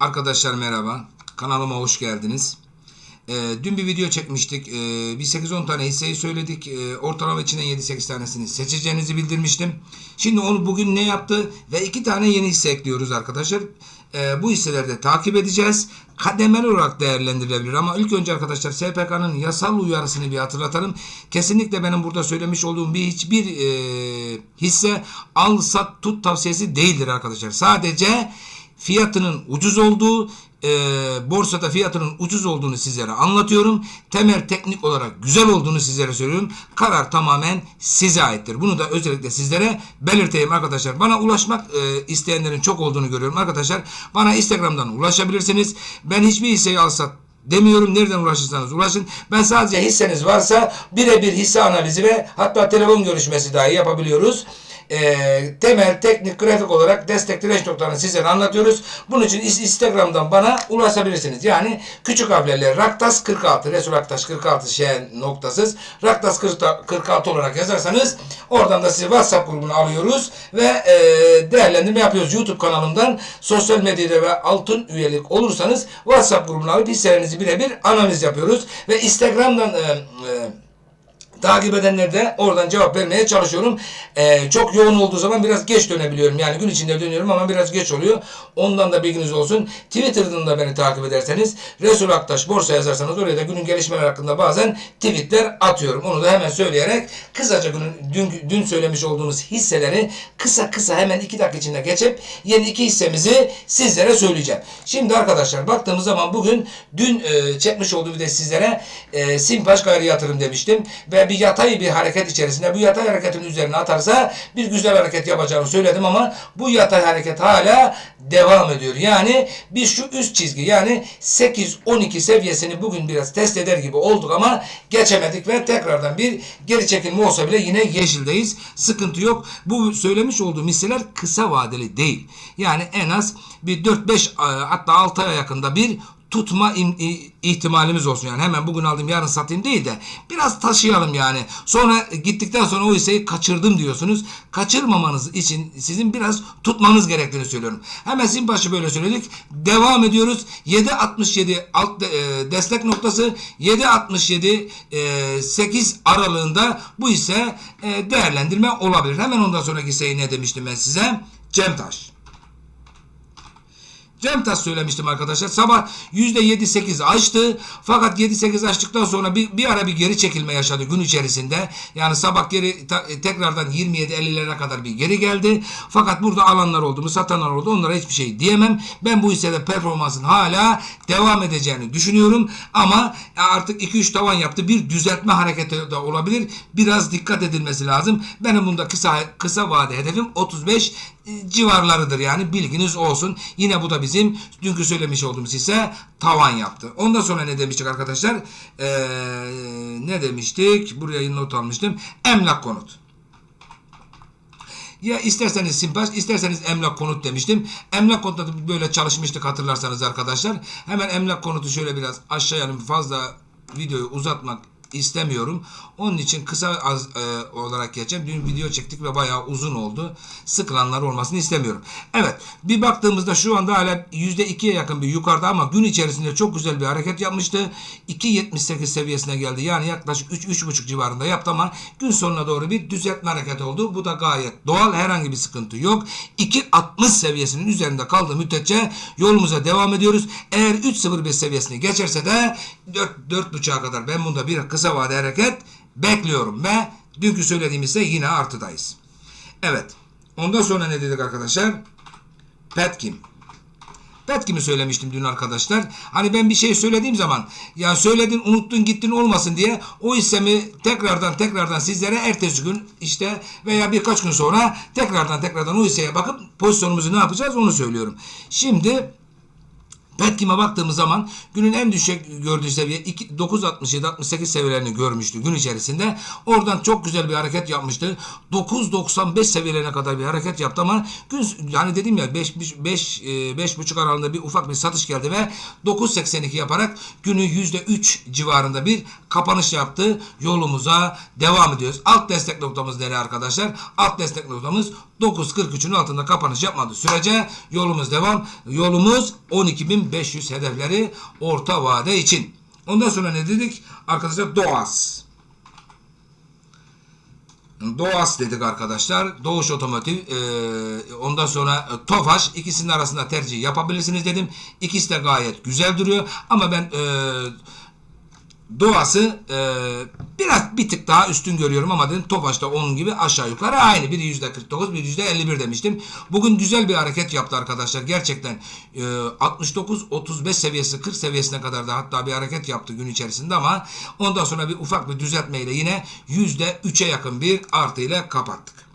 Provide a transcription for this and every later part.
Arkadaşlar merhaba. Kanalıma hoş geldiniz. Ee, dün bir video çekmiştik. Ee, bir 8-10 tane hisseyi söyledik. Ee, ortalama içinden 7-8 tanesini seçeceğinizi bildirmiştim. Şimdi onu bugün ne yaptı? Ve 2 tane yeni hisse ekliyoruz arkadaşlar. Ee, bu hisseleri de takip edeceğiz. Kademeli olarak değerlendirilebilir ama ilk önce arkadaşlar SPK'nın yasal uyarısını bir hatırlatalım. Kesinlikle benim burada söylemiş olduğum bir hiçbir e, hisse al sat tut tavsiyesi değildir arkadaşlar. Sadece fiyatının ucuz olduğu e, borsada fiyatının ucuz olduğunu sizlere anlatıyorum. Temel teknik olarak güzel olduğunu sizlere söylüyorum. Karar tamamen size aittir. Bunu da özellikle sizlere belirteyim arkadaşlar. Bana ulaşmak e, isteyenlerin çok olduğunu görüyorum arkadaşlar. Bana Instagram'dan ulaşabilirsiniz. Ben hiçbir hisseyi alsat demiyorum. Nereden ulaşırsanız ulaşın. Ben sadece hisseniz varsa birebir hisse analizi ve hatta telefon görüşmesi dahi yapabiliyoruz e, temel teknik grafik olarak destek direnç noktalarını sizlere anlatıyoruz. Bunun için Instagram'dan bana ulaşabilirsiniz. Yani küçük harflerle Raktas 46 Resul Aktaş 46 şey noktasız Raktas 46 olarak yazarsanız oradan da sizi WhatsApp grubuna alıyoruz ve e, değerlendirme yapıyoruz. YouTube kanalımdan sosyal medyada ve altın üyelik olursanız WhatsApp grubuna alıp hisselerinizi birebir analiz yapıyoruz ve Instagram'dan e, e, takip edenler de oradan cevap vermeye çalışıyorum. Ee, çok yoğun olduğu zaman biraz geç dönebiliyorum. Yani gün içinde dönüyorum ama biraz geç oluyor. Ondan da bilginiz olsun. Twitter'dan da beni takip ederseniz Resul Aktaş borsa yazarsanız oraya da günün gelişmeler hakkında bazen tweetler atıyorum. Onu da hemen söyleyerek kısaca günün, dün, dün söylemiş olduğumuz hisseleri kısa kısa hemen iki dakika içinde geçip yeni iki hissemizi sizlere söyleyeceğim. Şimdi arkadaşlar baktığımız zaman bugün dün e, çekmiş olduğum bir de sizlere e, Simpaş Gayri Yatırım demiştim ve bir yatay bir hareket içerisinde bu yatay hareketin üzerine atarsa bir güzel hareket yapacağını söyledim ama bu yatay hareket hala devam ediyor. Yani biz şu üst çizgi yani 8-12 seviyesini bugün biraz test eder gibi olduk ama geçemedik ve tekrardan bir geri çekilme olsa bile yine yeşildeyiz. Sıkıntı yok. Bu söylemiş olduğum hisseler kısa vadeli değil. Yani en az bir 4-5 hatta 6 aya yakında bir tutma ihtimalimiz olsun yani. Hemen bugün aldım yarın satayım değil de biraz taşıyalım yani. Sonra gittikten sonra o hisseyi kaçırdım diyorsunuz. Kaçırmamanız için sizin biraz tutmanız gerektiğini söylüyorum. Hemen Simbaş'ı böyle söyledik. Devam ediyoruz. 7.67 alt e, destek noktası. 7.67 e, 8 aralığında bu ise e, değerlendirme olabilir. Hemen ondan sonraki hisseyi ne demiştim ben size? Cemtaş Cemtas söylemiştim arkadaşlar. Sabah %7-8 açtı. Fakat 7-8 açtıktan sonra bir, bir ara bir geri çekilme yaşadı gün içerisinde. Yani sabah geri ta, tekrardan 27-50'lere kadar bir geri geldi. Fakat burada alanlar oldu mu satanlar oldu. Onlara hiçbir şey diyemem. Ben bu hissede performansın hala devam edeceğini düşünüyorum. Ama artık 2-3 tavan yaptı. Bir düzeltme hareketi de olabilir. Biraz dikkat edilmesi lazım. Benim bunda kısa kısa vade hedefim 35 civarlarıdır yani bilginiz olsun. Yine bu da bizim dünkü söylemiş olduğumuz ise tavan yaptı. Ondan sonra ne demiştik arkadaşlar? Ee, ne demiştik? Buraya not almıştım. Emlak konut. Ya isterseniz Simpaş, isterseniz emlak konut demiştim. Emlak konutu böyle çalışmıştık hatırlarsanız arkadaşlar. Hemen emlak konutu şöyle biraz aşağıya fazla videoyu uzatmak istemiyorum. Onun için kısa az, e, olarak geçeceğim. Dün video çektik ve bayağı uzun oldu. Sıkılanlar olmasını istemiyorum. Evet. Bir baktığımızda şu anda hala %2'ye yakın bir yukarıda ama gün içerisinde çok güzel bir hareket yapmıştı. 2.78 seviyesine geldi. Yani yaklaşık 3-3.5 civarında yaptı ama gün sonuna doğru bir düzeltme hareketi oldu. Bu da gayet doğal. Herhangi bir sıkıntı yok. 2.60 seviyesinin üzerinde kaldığı müddetçe yolumuza devam ediyoruz. Eğer 3.05 seviyesini geçerse de 4 4.5'a kadar ben bunda bir kısa vade hareket bekliyorum ve dünkü söylediğim ise yine artıdayız. Evet. Ondan sonra ne dedik arkadaşlar? Petkim. Petkim'i söylemiştim dün arkadaşlar. Hani ben bir şey söylediğim zaman ya söyledin unuttun gittin olmasın diye o hissemi tekrardan tekrardan sizlere ertesi gün işte veya birkaç gün sonra tekrardan tekrardan o hisseye bakıp pozisyonumuzu ne yapacağız onu söylüyorum. Şimdi Petkim'e baktığımız zaman günün en düşük gördüğü seviye 9.67-68 seviyelerini görmüştü gün içerisinde. Oradan çok güzel bir hareket yapmıştı. 9.95 seviyelerine kadar bir hareket yaptı ama gün yani dedim ya 5 5 5.5 aralığında bir ufak bir satış geldi ve 9.82 yaparak günü %3 civarında bir kapanış yaptı. Yolumuza devam ediyoruz. Alt destek noktamız nereye arkadaşlar? Alt destek noktamız 9.43'ün altında kapanış yapmadığı sürece yolumuz devam. Yolumuz 12.500 hedefleri orta vade için. Ondan sonra ne dedik? Arkadaşlar Doğas. Doğas dedik arkadaşlar. Doğuş Otomotiv. Ee, ondan sonra e, Tofaş. ikisinin arasında tercih yapabilirsiniz dedim. İkisi de gayet güzel duruyor. Ama ben e, Doğası e, biraz bir tık daha üstün görüyorum ama dedim Tofaş'ta onun gibi aşağı yukarı aynı. Biri yüzde 49, biri yüzde 51 demiştim. Bugün güzel bir hareket yaptı arkadaşlar. Gerçekten e, 69-35 seviyesi 40 seviyesine kadar da hatta bir hareket yaptı gün içerisinde ama ondan sonra bir ufak bir düzeltmeyle yine yüzde 3'e yakın bir artı ile kapattık.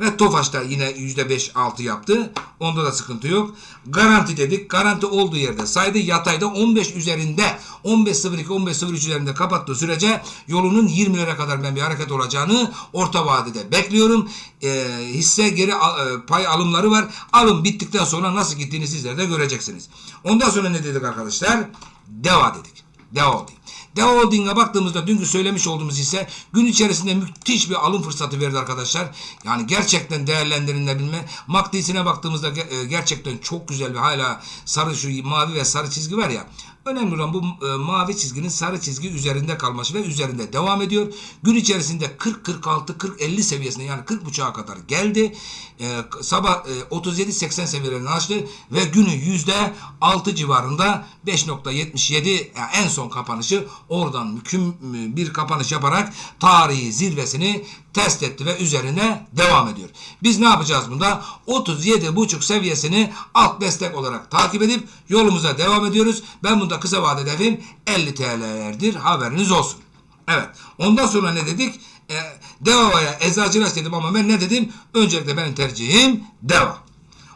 Ve Tofaş'ta yine %5-6 yaptı. Onda da sıkıntı yok. Garanti dedik. Garanti olduğu yerde saydı. Yatayda 15 üzerinde 15.02 15.03 üzerinde kapattığı sürece yolunun 20 lira kadar ben bir hareket olacağını orta vadede bekliyorum. Ee, hisse geri al- e, pay alımları var. Alım bittikten sonra nasıl gittiğini sizler de göreceksiniz. Ondan sonra ne dedik arkadaşlar? Deva dedik. Deva Holding. Deva Holding'e baktığımızda dünkü söylemiş olduğumuz ise gün içerisinde müthiş bir alım fırsatı verdi arkadaşlar. Yani gerçekten değerlendirilebilme. MACD'sine baktığımızda e, gerçekten çok güzel bir hala sarı şu mavi ve sarı çizgi var ya. Önemli olan bu e, mavi çizginin sarı çizgi üzerinde kalması ve üzerinde devam ediyor. Gün içerisinde 40 46 40 50 seviyesine yani 40 buçuğa kadar geldi. E, sabah e, 37 80 seviyelerini aştı ve günü yüzde 6 civarında 5.77 yani en son kapanışı oradan müküm bir kapanış yaparak tarihi zirvesini test etti ve üzerine devam ediyor. Biz ne yapacağız bunda? 37.5 seviyesini alt destek olarak takip edip yolumuza devam ediyoruz. Ben bunda kısa vade hedefim 50 TL'lerdir. Haberiniz olsun. Evet. Ondan sonra ne dedik? E, Deva'ya eczacılaş dedim ama ben ne dedim? Öncelikle benim tercihim Deva.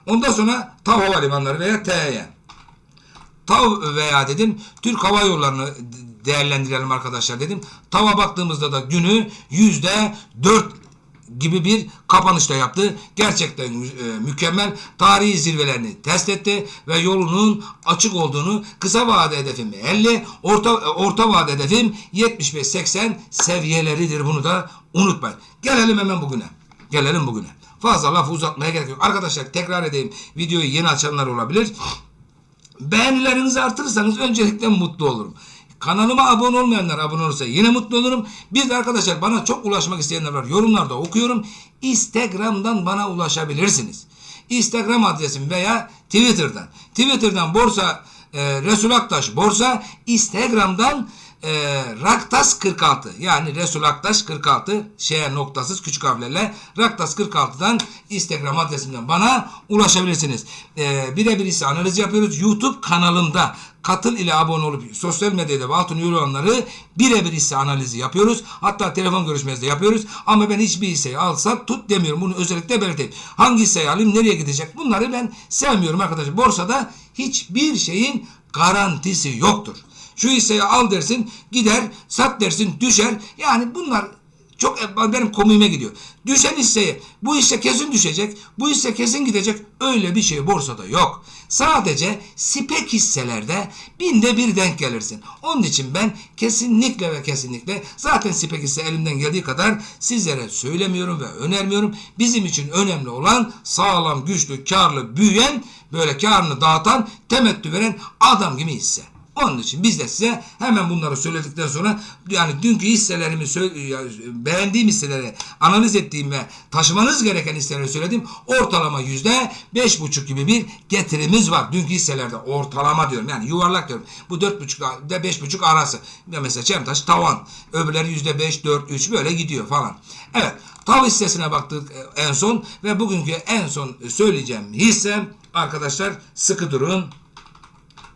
Ondan sonra TAV Havalimanları veya TEY. TAV veya dedim Türk Hava Yolları'nı değerlendirelim arkadaşlar dedim. TAV'a baktığımızda da günü yüzde dört gibi bir kapanışta yaptı. Gerçekten e, mükemmel. Tarihi zirvelerini test etti ve yolunun açık olduğunu kısa vade hedefim 50, orta orta vade hedefim 75-80 seviyeleridir. Bunu da unutmayın. Gelelim hemen bugüne. Gelelim bugüne. Fazla laf uzatmaya gerek yok. Arkadaşlar tekrar edeyim. Videoyu yeni açanlar olabilir. Beğenilerinizi artırırsanız öncelikle mutlu olurum. Kanalıma abone olmayanlar abone olursa yine mutlu olurum. De arkadaşlar bana çok ulaşmak isteyenler var. Yorumlarda okuyorum. Instagram'dan bana ulaşabilirsiniz. Instagram adresim veya Twitter'dan. Twitter'dan borsa e, Resul Aktaş borsa. Instagram'dan e, Raktas 46 yani Resul Aktaş 46 şeye noktasız küçük harflerle Raktas 46'dan Instagram adresimden bana ulaşabilirsiniz. E, birebir ise analiz yapıyoruz. YouTube kanalımda katıl ile abone olup sosyal medyada ve altın yorulanları birebir hisse analizi yapıyoruz. Hatta telefon görüşmesi de yapıyoruz. Ama ben hiçbir hisseyi alsam tut demiyorum. Bunu özellikle belirteyim. Hangi hisseyi alayım, nereye gidecek? Bunları ben sevmiyorum arkadaşlar. Borsada hiçbir şeyin garantisi yoktur. Şu hisseyi al dersin, gider, sat dersin, düşer. Yani bunlar çok benim komiğime gidiyor. Düşen hisseyi, bu hisse kesin düşecek, bu hisse kesin gidecek. Öyle bir şey borsada yok. Sadece spek hisselerde binde bir denk gelirsin. Onun için ben kesinlikle ve kesinlikle zaten spek hisse elimden geldiği kadar sizlere söylemiyorum ve önermiyorum. Bizim için önemli olan sağlam, güçlü, karlı, büyüyen, böyle karını dağıtan, temettü veren adam gibi hisse. Onun için biz de size hemen bunları söyledikten sonra yani dünkü hisselerimi beğendiğim hisseleri analiz ettiğim ve taşımanız gereken hisseleri söyledim. Ortalama yüzde beş buçuk gibi bir getirimiz var. Dünkü hisselerde ortalama diyorum. Yani yuvarlak diyorum. Bu dört buçuk ile beş buçuk arası. Mesela Çemtaş tavan. Öbürleri yüzde beş, dört, üç böyle gidiyor falan. Evet. Tav hissesine baktık e, en son ve bugünkü en son söyleyeceğim hisse arkadaşlar sıkı durun.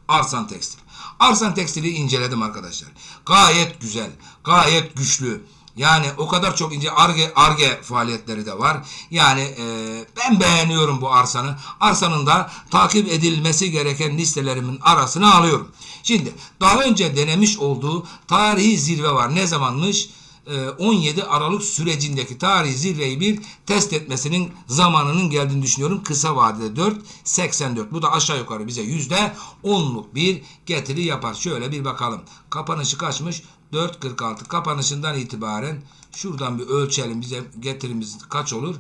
Arsan Tekstil. Arsan Tekstil'i inceledim arkadaşlar. Gayet güzel, gayet güçlü. Yani o kadar çok ince arge arge faaliyetleri de var. Yani e, ben beğeniyorum bu arsanı. Arsanın da takip edilmesi gereken listelerimin arasına alıyorum. Şimdi daha önce denemiş olduğu tarihi zirve var. Ne zamanmış? E, 17 Aralık sürecindeki tarihi zirveyi bir test etmesinin zamanının geldiğini düşünüyorum. Kısa vadede 4, 84. Bu da aşağı yukarı bize yüzde 10'luk bir getiri yapar. Şöyle bir bakalım. Kapanışı kaçmış? 4.46. Kapanışından itibaren şuradan bir ölçelim. Bize getirimiz kaç olur?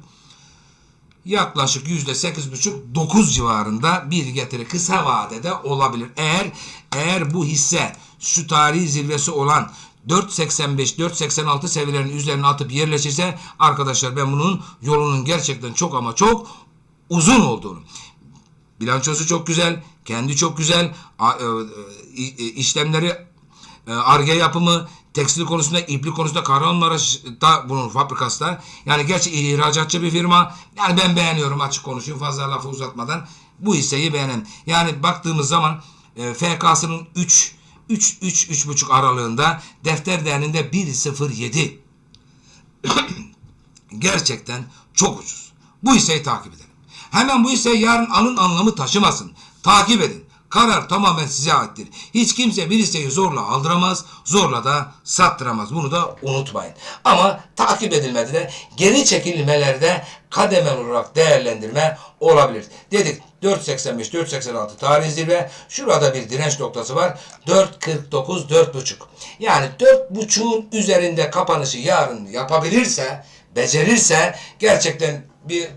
yaklaşık yüzde sekiz buçuk dokuz civarında bir getiri kısa vadede olabilir. Eğer eğer bu hisse şu tarihi zirvesi olan 4.85-4.86 seviyelerinin üzerine atıp yerleşirse arkadaşlar ben bunun yolunun gerçekten çok ama çok uzun olduğunu Bilançosu çok güzel, kendi çok güzel, e, e, i- işlemleri e, arge yapımı, tekstil konusunda, iplik konusunda Kahramanmaraş'ta bunun fabrikası da. Yani gerçi ihracatçı bir firma. Yani ben beğeniyorum açık konuşayım fazla lafı uzatmadan. Bu hisseyi beğenim. Yani baktığımız zaman e, FK'sının 3 3 3 3,5 aralığında defter değerinde 1.07 gerçekten çok ucuz. Bu hisseyi takip edelim. Hemen bu hisseyi yarın alın anlamı taşımasın. Takip edin. Karar tamamen size aittir. Hiç kimse bir hisseyi zorla aldıramaz, zorla da sattıramaz. Bunu da unutmayın. Ama takip edilmede de geri çekilmelerde kademel olarak değerlendirme olabilir. Dedik 4.85 4.86 tarih zirve. Şurada bir direnç noktası var. 4.49 4.5. Yani 4.5'un üzerinde kapanışı yarın yapabilirse, becerirse gerçekten bir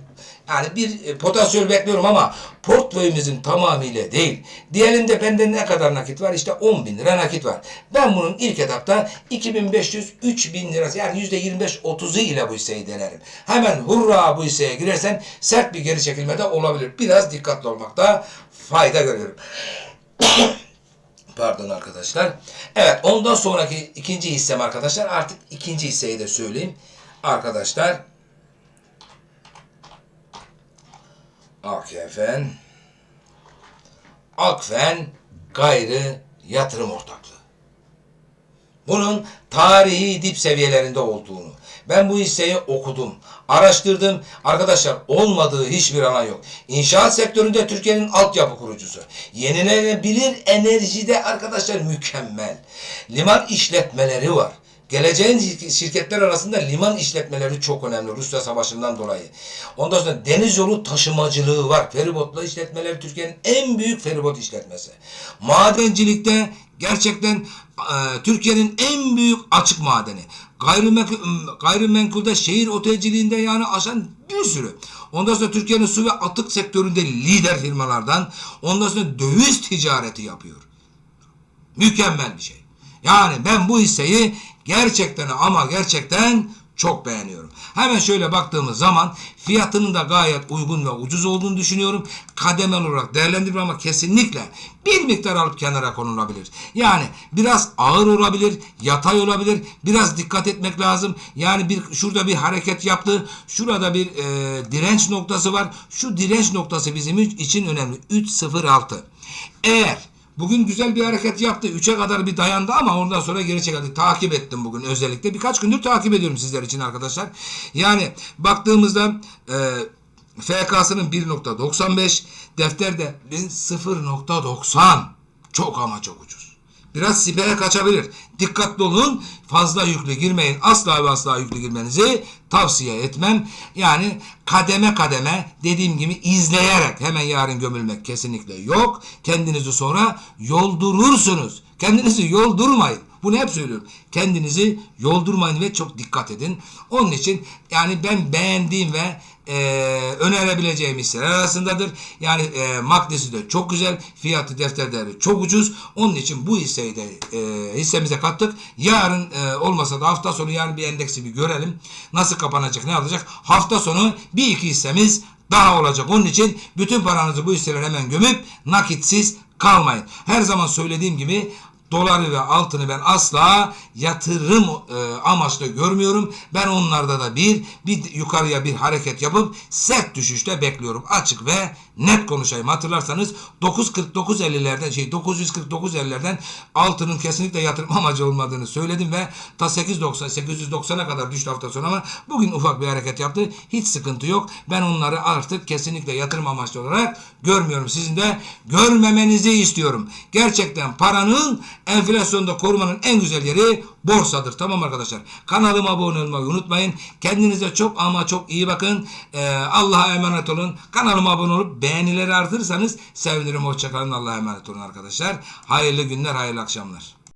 yani bir e, potansiyel bekliyorum ama portföyümüzün tamamıyla değil. Diyelim de bende ne kadar nakit var? İşte 10 bin lira nakit var. Ben bunun ilk etapta 2500-3000 lirası yani %25-30'u ile bu hisseyi denerim. Hemen hurra bu hisseye girersen sert bir geri çekilme de olabilir. Biraz dikkatli olmakta fayda görüyorum. Pardon arkadaşlar. Evet ondan sonraki ikinci hissem arkadaşlar artık ikinci hisseyi de söyleyeyim. Arkadaşlar AKF'en Akfen Gayrı Yatırım Ortaklığı. Bunun tarihi dip seviyelerinde olduğunu. Ben bu hisseyi okudum, araştırdım. Arkadaşlar olmadığı hiçbir alan yok. İnşaat sektöründe Türkiye'nin altyapı kurucusu. Yenilenebilir enerjide arkadaşlar mükemmel. Liman işletmeleri var. Geleceğin şirketler arasında liman işletmeleri çok önemli Rusya Savaşı'ndan dolayı. Ondan sonra deniz yolu taşımacılığı var. Feribotlu işletmeleri Türkiye'nin en büyük feribot işletmesi. Madencilikte gerçekten e, Türkiye'nin en büyük açık madeni. Gayrimenkul, gayrimenkulde şehir otelciliğinde yani aşan bir sürü. Ondan sonra Türkiye'nin su ve atık sektöründe lider firmalardan. Ondan sonra döviz ticareti yapıyor. Mükemmel bir şey. Yani ben bu hisseyi gerçekten ama gerçekten çok beğeniyorum. Hemen şöyle baktığımız zaman fiyatının da gayet uygun ve ucuz olduğunu düşünüyorum. Kademel olarak değerlendirme ama kesinlikle bir miktar alıp kenara konulabilir. Yani biraz ağır olabilir, yatay olabilir. Biraz dikkat etmek lazım. Yani bir şurada bir hareket yaptı. Şurada bir e, direnç noktası var. Şu direnç noktası bizim için önemli. 3.06. Eğer Bugün güzel bir hareket yaptı. 3'e kadar bir dayandı ama ondan sonra geri çekildi. Takip ettim bugün özellikle. Birkaç gündür takip ediyorum sizler için arkadaşlar. Yani baktığımızda e, FK'sının 1.95 defterde 0.90 çok ama çok ucuz. Biraz sipere kaçabilir. Dikkatli olun. Fazla yüklü girmeyin. Asla ve asla yüklü girmenizi tavsiye etmem. Yani kademe kademe dediğim gibi izleyerek hemen yarın gömülmek kesinlikle yok. Kendinizi sonra yoldurursunuz. Kendinizi yoldurmayın. Bunu hep söylüyorum. Kendinizi yoldurmayın ve çok dikkat edin. Onun için yani ben beğendiğim ve e, önerebileceğim hisseler arasındadır. Yani e, maddesi de çok güzel. Fiyatı defter değeri çok ucuz. Onun için bu hisseyi de e, hissemize kattık. Yarın e, olmasa da hafta sonu yarın bir endeksi bir görelim. Nasıl kapanacak ne alacak. Hafta sonu bir iki hissemiz daha olacak. Onun için bütün paranızı bu hisselere hemen gömüp nakitsiz kalmayın. Her zaman söylediğim gibi doları ve altını ben asla yatırım e, amaçlı görmüyorum. Ben onlarda da bir bir yukarıya bir hareket yapıp sert düşüşte bekliyorum. Açık ve net konuşayım. Hatırlarsanız 949.50'lerden şey 949.50'lerden altının kesinlikle yatırım amacı olmadığını söyledim ve ta 890 890'a kadar düştü hafta sonu ama bugün ufak bir hareket yaptı. Hiç sıkıntı yok. Ben onları artık kesinlikle yatırım amaçlı olarak görmüyorum. Sizin de görmemenizi istiyorum. Gerçekten paranın enflasyonda korumanın en güzel yeri borsadır. Tamam arkadaşlar. Kanalıma abone olmayı unutmayın. Kendinize çok ama çok iyi bakın. Ee, Allah'a emanet olun. Kanalıma abone olup beğenileri artırırsanız sevinirim. Hoşçakalın. Allah'a emanet olun arkadaşlar. Hayırlı günler, hayırlı akşamlar.